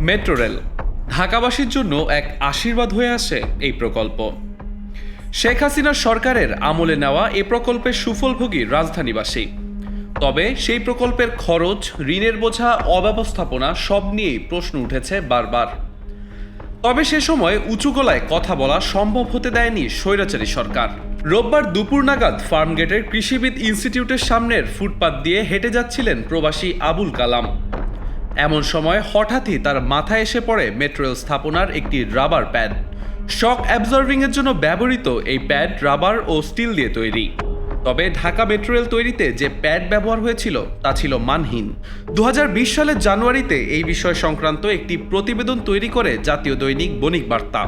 Metro rail ঢাকাবাসীর জন্য এক আশীর্বাদ হয়ে আসে এই প্রকল্প। শেখ হাসিনার সরকারের আমলে নেওয়া এ প্রকল্পের সুফলভোগী রাজধানীবাসী। তবে সেই প্রকল্পের খরচ, ঋণের বোঝা, অব্যবস্থাপনা সব নিয়েই প্রশ্ন উঠেছে বারবার। তবে সে সময় উঁচু গলায় কথা বলা সম্ভব হতে দেয়নি স্বৈরাচারী সরকার। রোববার দুপুর নাগাদ ফার্মগেটের কৃষিবিদ ইনস্টিটিউটের সামনের ফুটপাত দিয়ে হেঁটে যাচ্ছিলেন প্রবাসী আবুল কালাম। এমন সময় হঠাৎই তার মাথায় এসে পড়ে মেট্রোয়েল স্থাপনার একটি রাবার প্যাড। শক অ্যাবজর্ভিং এর জন্য ব্যবহৃত এই প্যাড রাবার ও স্টিল দিয়ে তৈরি। তবে ঢাকা মেট্রো রেল তৈরিতে যে প্যাড ব্যবহার হয়েছিল, তা ছিল মানহীন। দু হাজার বিশ সালের জানুয়ারিতে এই বিষয় সংক্রান্ত একটি প্রতিবেদন তৈরি করে জাতীয় দৈনিক বণিক বার্তা।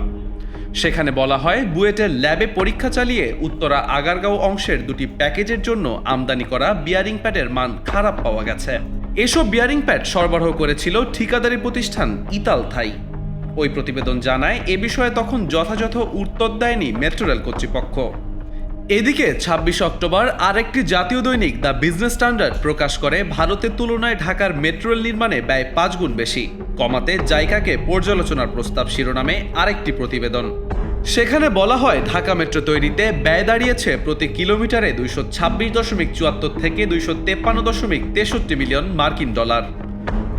সেখানে বলা হয়, বুয়েটের ল্যাবে পরীক্ষা চালিয়ে উত্তরা আগারগাঁও অংশের দুটি প্যাকেজের জন্য আমদানি করা বিয়ারিং প্যাডের মান খারাপ পাওয়া গেছে। এসব বিয়ারিং প্যাড সরবরাহ করেছিল ঠিকাদারি প্রতিষ্ঠান ইতাল থাই। ওই প্রতিবেদন জানায়, এ বিষয়ে তখন যথাযথ উত্তর দেয়নি মেট্রো রেল কর্তৃপক্ষ। এদিকে ছাব্বিশ অক্টোবর আরেকটি জাতীয় দৈনিক দ্য বিজনেস স্ট্যান্ডার্ড প্রকাশ করে ভারতের তুলনায় ঢাকার মেট্রো রেল নির্মাণে ব্যয় পাঁচ গুণ বেশি। কমাতে জায়গাকে পর্যালোচনার প্রস্তাব শিরোনামে আরেকটি প্রতিবেদন। সেখানে বলা হয়, ঢাকা মেট্রো তৈরিতে ব্যয় দাঁড়িয়েছে প্রতি কিলোমিটারে দুইশো ছাব্বিশ দশমিক চুয়াত্তর থেকে দুইশো তেপ্পান্ন দশমিক তেষট্টি মিলিয়ন মার্কিন ডলার।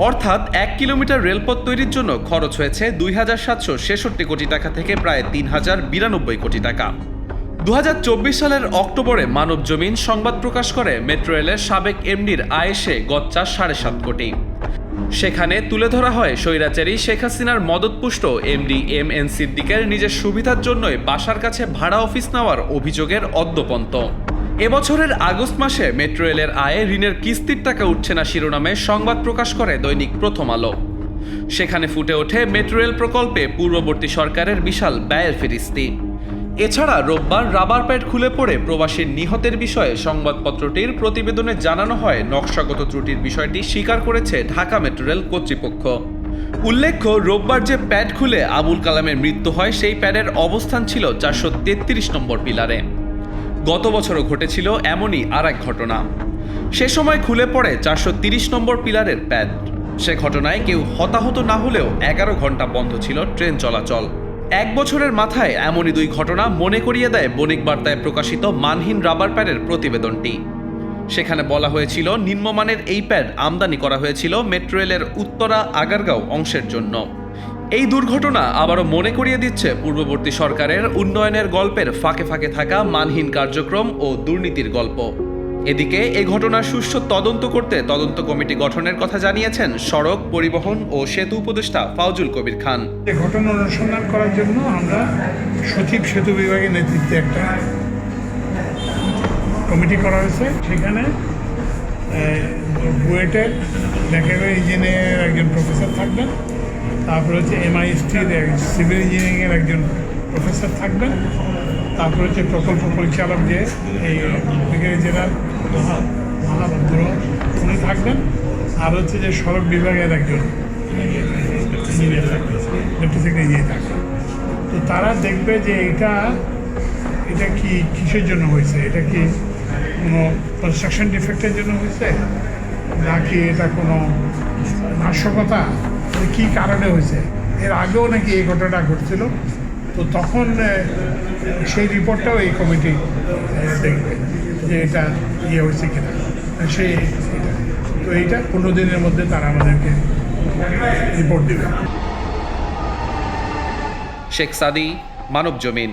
অর্থাৎ এক কিলোমিটার রেলপথ তৈরির জন্য খরচ হয়েছে দুই হাজার সাতশো ছেষট্টি কোটি টাকা থেকে প্রায় তিন হাজার বিরানব্বই কোটি টাকা। দু হাজার চব্বিশ সালের অক্টোবরে মানব জমিন সংবাদ প্রকাশ করে মেট্রো রেলের সাবেক এমডির আয়েসে গচ্চা সাড়ে সাত কোটি। সেখানে তুলে ধরা হয় স্বৈরাচারী শেখ হাসিনার মদতপুষ্ট এমডি এম এন সিদ্দিকের নিজের সুবিধার জন্যই বাসার কাছে ভাড়া অফিস নেওয়ার অভিযোগের অদ্যপন্ত। এবছরের আগস্ট মাসে মেট্রো রেলের আয়ে ঋণের কিস্তির টাকা উঠছে না শিরোনামে সংবাদ প্রকাশ করে দৈনিক প্রথম আলো। সেখানে ফুটে ওঠে মেট্রো রেল প্রকল্পে পূর্ববর্তী সরকারের বিশাল ব্যয়ের ফিরিস্তি। এছাড়া রোববার রাবার প্যাড খুলে পড়ে প্রবাসীর নিহতের বিষয়ে সংবাদপত্রটির প্রতিবেদনে জানানো হয়, নকশাগত ত্রুটির বিষয়টি স্বীকার করেছে ঢাকা মেট্রো রেল কর্তৃপক্ষ। উল্লেখ্য, রোববার যে প্যাড খুলে আবুল কালামের মৃত্যু হয়, সেই প্যাডের অবস্থান ছিল চারশো তেত্রিশ নম্বর পিলারে। গত বছরও ঘটেছিল এমনই আর এক ঘটনা। সে সময় খুলে পড়ে চারশো তিরিশ নম্বর পিলারের প্যাড। সে ঘটনায় কেউ হতাহত না হলেও এগারো ঘণ্টা বন্ধ ছিল ট্রেন চলাচল। এক বছরের মাথায় এমনই দুই ঘটনা মনে করিয়ে দেয় বণিক বার্তায় প্রকাশিত মানহীন রাবার প্যাডের প্রতিবেদনটি। সেখানে বলা হয়েছিল, নিম্নমানের এই প্যাড আমদানি করা হয়েছিল মেট্রো রেলের উত্তরা আগারগাঁও অংশের জন্য। এই দুর্ঘটনা আবারও মনে করিয়ে দিচ্ছে পূর্ববর্তী সরকারের উন্নয়নের গল্পের ফাঁকে ফাঁকে থাকা মানহীন কার্যক্রম ও দুর্নীতির গল্প। এদিকে, এ ঘটনার সুষ্ঠু তদন্ত করতে তদন্ত কমিটি গঠনের কথা জানিয়েছেন সড়ক, পরিবহন ও সেতু উপদেষ্টা ফাউজুল কবির খান। এই ঘটনা অনুসন্ধান করার জন্য আমরা সচিব সেতু বিভাগের নেতৃত্বে একটা কমিটি করা হয়েছে। সেখানে বুয়েটের মেকানিক্যাল ইঞ্জিনিয়ারিংয়ের একজন প্রফেসর থাকবেন, তারপর হচ্ছে এমআইএসটির সিভিল ইঞ্জিনিয়ারিংয়ের একজন প্রফেসর থাকবেন তারপর হচ্ছে প্রকল্প পরিচালক যে এই জেনারেল মহা- মহাভদ্র, উনি থাকবেন। আর হচ্ছে যে সড়ক বিভাগের একজন তো তারা দেখবে যে এটা এটা কি কিসের জন্য হয়েছে? এটা কি কোনো কনস্ট্রাকশন ডিফেক্টের জন্য হয়েছে? নাকি এটা কোনো নাশকতা? এটা কী কারণে হয়েছে? এর আগেও নাকি এই ঘটনাটা ঘটছিল? তো তখন সেই রিপোর্টটাও এই কমিটি দেখবে যে এটা ইয়ে হয়েছে কিনা। এটা। তো এইটা পনেরো দিনের মধ্যে তারা আমাদেরকে রিপোর্ট দেবে। শেখ সাদি, মানব জমিন।